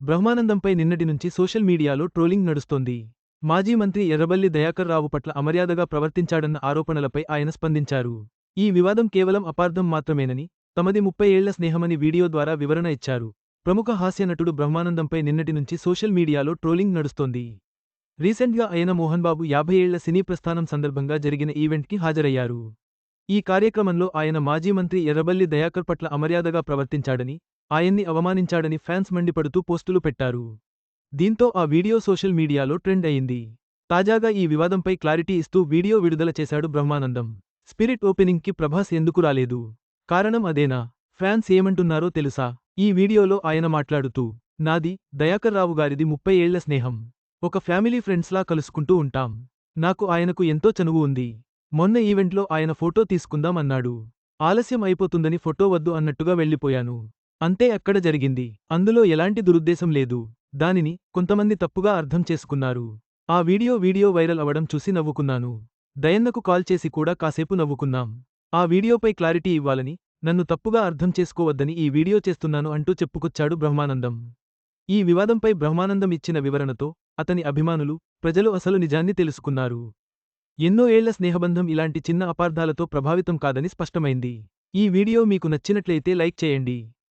బ్రహ్మానందంపై నిన్నటి నుంచి సోషల్ మీడియాలో ట్రోలింగ్ నడుస్తోంది. మాజీ మంత్రి ఎర్రబల్లి దయాకర్ రావు పట్ల అమర్యాదగా ప్రవర్తించాడన్న ఆరోపణలపై ఆయన స్పందించారు. ఈ వివాదం కేవలం అపార్థం మాత్రమేనని తమది ముప్పై ఏళ్ళ స్నేహమని వీడియో ద్వారా వివరణ ఇచ్చారు. ప్రముఖ హాస్య నటుడు బ్రహ్మానందంపై నిన్నటి నుంచి సోషల్ మీడియాలో ట్రోలింగ్ నడుస్తోంది. రీసెంట్గా ఆయన మోహన్బాబు యాభై ఏళ్ళ సినీ ప్రస్థానం సందర్భంగా జరిగిన ఈవెంట్కి హాజరయ్యారు. ఈ కార్యక్రమంలో ఆయన మాజీ మంత్రి ఎర్రబల్లి దయాకర్ పట్ల అమర్యాదగా ప్రవర్తించాడని ఆయన్ని అవమానించాడని ఫ్యాన్స్ మండిపడుతూ పోస్టులు పెట్టారు. దీంతో ఆ వీడియో సోషల్ మీడియాలో ట్రెండ్ అయింది. తాజాగా ఈ వివాదంపై క్లారిటీ ఇస్తూ వీడియో విడుదల చేశాడు బ్రహ్మానందం. స్పిరిట్ ఓపెనింగ్కి ప్రభాస్ ఎందుకు రాలేదు? కారణం అదేనా? ఫ్యాన్స్ ఏమంటున్నారో తెలుసా? ఈ వీడియోలో ఆయన మాట్లాడుతూ నాది దయాకర్ రావు గారిది ముప్పై ఏళ్ళ స్నేహం. ఒక ఫ్యామిలీ ఫ్రెండ్స్లా కలుసుకుంటూ ఉంటాం. నాకు ఆయనకు ఎంతో చనువు ఉంది. మొన్న ఈవెంట్లో ఆయన ఫోటో తీసుకుందాం అన్నాడు. ఆలస్యం అయిపోతుందని ఫోటో వద్దు అన్నట్టుగా వెళ్ళిపోయాను. అంతే అక్కడ జరిగింది? అందులో ఎలాంటి దురుద్దేశం లేదు. దానిని కొంతమంది తప్పుగా అర్థం చేసుకున్నారు. ఆ వీడియో వీడియో వైరల్ అవడం చూసి నవ్వుకున్నాను. దయన్నకు కాల్ చేసి కూడా కాసేపు నవ్వుకున్నాం. ఆ వీడియోపై క్లారిటీ ఇవ్వాలని నన్ను తప్పుగా అర్థం చేసుకోవద్దని ఈ వీడియో చేస్తున్నాను అంటూ చెప్పుకొచ్చాడు బ్రహ్మానందం. ఈ వివాదంపై బ్రహ్మానందం ఇచ్చిన వివరణతో అతని అభిమానులు ప్రజలు అసలు నిజాన్ని తెలుసుకున్నారు. ఎన్నో ఏళ్ళ స్నేహబంధం ఇలాంటి చిన్న అపార్థాలతో ప్రభావితం కాదని స్పష్టమైంది. ఈ వీడియో మీకు నచ్చినట్లయితే లైక్ చేయండి.